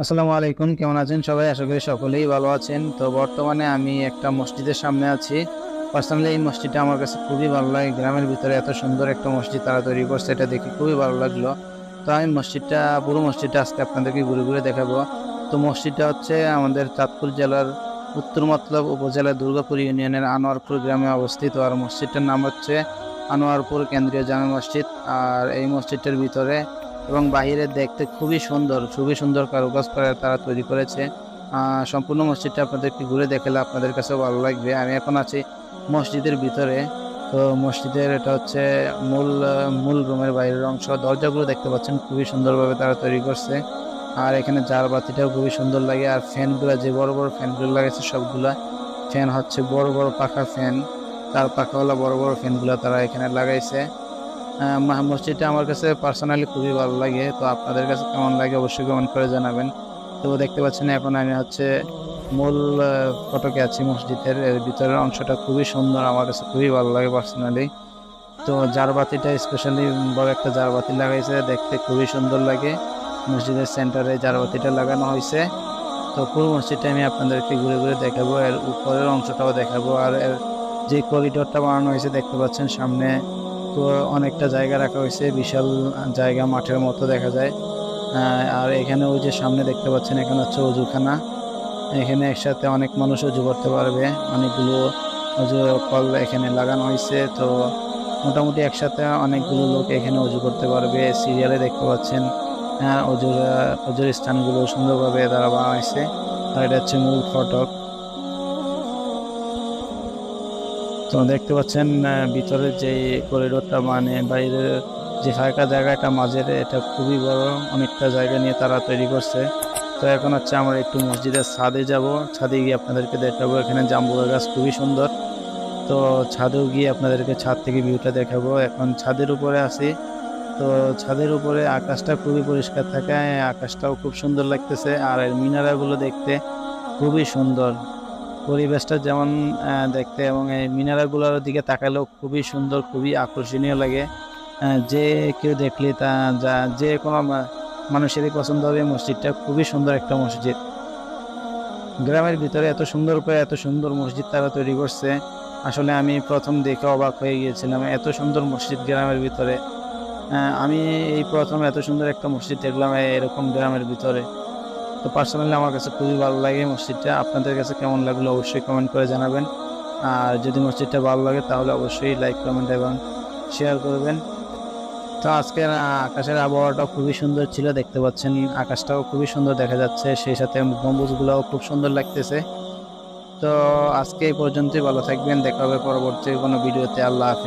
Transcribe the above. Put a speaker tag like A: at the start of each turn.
A: আসসালামু আলাইকুম, কেমন আছেন সবাই? আশা করি সকলেই ভালো আছেন। তো বর্তমানে আমি একটা মসজিদের সামনে আছি। পার্সোনালি এই মসজিদটা আমার কাছে খুবই ভালো লাগে। গ্রামের ভিতরে এত সুন্দর একটা মসজিদ তারা তৈরি করছে, এটা দেখে খুবই ভালো লাগল। তো আমি মসজিদটা, পুরো মসজিদটা আজকে আপনাদেরকে ঘুরে ঘুরে দেখাবো। তো মসজিদটা হচ্ছে আমাদের চাঁদপুর জেলার উত্তর মতলব উপজেলার দুর্গাপুর ইউনিয়নের আনোয়ারপুর গ্রামে অবস্থিত। আর মসজিদটার নাম হচ্ছে আনোয়ারপুর কেন্দ্রীয় জামে মসজিদ। আর এই মসজিদটার ভিতরে এবং বাহিরে দেখতে খুবই সুন্দর খুবই সুন্দর কারুকাজ করে তারা তৈরি করেছে। সম্পূর্ণ মসজিদটা আপনাদেরকে ঘুরে দেখালে আপনাদের কাছেও ভালো লাগবে। আমি এখন আছি মসজিদের ভিতরে। তো মসজিদের এটা হচ্ছে মূল মূল রুমের বাইরের অংশ। দরজাগুলো দেখতে পাচ্ছেন, খুবই সুন্দরভাবে তারা তৈরি করছে। আর এখানে জার বাতিটাও খুবই সুন্দর লাগে। আর ফ্যানগুলো, যে বড় বড় ফ্যানগুলো লাগাইছে সবগুলা, ফ্যান হচ্ছে বড় বড় পাখা ফ্যান। তার পাখাওয়ালা বড় বড় ফ্যানগুলো তারা এখানে লাগাইছে। মসজিদটা আমার কাছে পার্সোনালি খুবই ভালো লাগে, তো আপনাদের কাছে কেমন লাগে অবশ্যই কমেন্ট করে জানাবেন। তো দেখতে পাচ্ছেন এখন আমি হচ্ছে মূল ফটকে আছি মসজিদের ভিতরের অংশটা খুবই সুন্দর, আমার কাছে খুবই ভালো লাগে পার্সোনালি তো জারবাতিটা স্পেশালি বড় একটা জারবাতি লাগাইছে, দেখতে খুবই সুন্দর লাগে। মসজিদের সেন্টারে জারবাতিটা লাগানো হয়েছে তো পুরো মসজিদটা আমি আপনাদেরকে ঘুরে ঘুরে দেখাবো, এর উপরের অংশটাও দেখাবো, আর এর যে করিডোরটা বানানো হয়েছে দেখতে পাচ্ছেন সামনে অনেকটা জায়গা রাখা হয়েছে, বিশাল জায়গা মাঠের মতো দেখা যায়। আর এখানে ওই যে সামনে দেখতে পাচ্ছেন, এখানে হচ্ছে অজুখানা। এখানে একসাথে অনেক মানুষ অজু করতে পারবে। অনেকগুলো অজু কল এখানে লাগানো হয়েছে। তো মোটামুটি একসাথে অনেকগুলো লোক এখানে অজু করতে পারবে। সিরিয়ালে দেখতে পাচ্ছেন হ্যাঁ অজুর অজুর স্থানগুলো সুন্দরভাবে তারা হয়েছে। আর এটা হচ্ছে মূল ফটক। তো দেখতে পাচ্ছেন ভিতরের যে করিডোরটা মানে বাইরের যে ফাঁকা জায়গাটা, মাঝের এটা খুবই বড়, অনেকটা জায়গা নিয়ে তারা তৈরি করছে। তো এখন হচ্ছে আমরা একটু মসজিদের ছাদে যাব। ছাদে গিয়ে আপনাদেরকে দেখাবো, এখানে জাম্বুরা গাছ খুবই সুন্দর। তো ছাদেও গিয়ে আপনাদেরকে ছাদ থেকে ভিউটা দেখাবো। এখন ছাদের উপরে আসি তো ছাদের উপরে আকাশটা খুবই পরিষ্কার থাকায় আকাশটাও খুব সুন্দর লাগতেছে। আর মিনারাগুলো দেখতে খুবই সুন্দর। পরিবেশটা যেমন দেখতে এবং এই মিনারাগুলোর দিকে তাকালেও খুবই সুন্দর, খুবই আকর্ষণীয় লাগে। যে কেউ দেখলে তা যা, যে কোনো মানুষেরই পছন্দ হবে। মসজিদটা খুবই সুন্দর একটা মসজিদ। গ্রামের ভিতরে এত সুন্দর করে, এত সুন্দর মসজিদ তারা তৈরি করছে। আসলে আমি প্রথম দেখে অবাক হয়ে গিয়েছিলাম এত সুন্দর মসজিদ গ্রামের ভিতরে। আমি এই প্রথম এত সুন্দর একটা মসজিদ দেখলাম এরকম গ্রামের ভিতরে। তো পার্সোনালি আমার কাছে খুবই ভালো লাগে মসজিদটা। আপনাদের কাছে কেমন লাগল অবশ্যই কমেন্ট করে জানাবেন। আর যদি মসজিদটা ভালো লাগে তাহলে অবশ্যই লাইক কমেন্ট এবং শেয়ার করবেন। তো আজকের আকাশের আবহাওয়াটা খুবই সুন্দর ছিল, দেখতে পাচ্ছেন। আকাশটাও খুবই সুন্দর দেখা যাচ্ছে, সেই সাথে গম্বুজগুলোও খুব সুন্দর লাগতেছে। তো আজকে এই পর্যন্তই, ভালো থাকবেন, দেখা হবে পরবর্তী কোনো ভিডিওতে। আল্লাহ হাফেজ।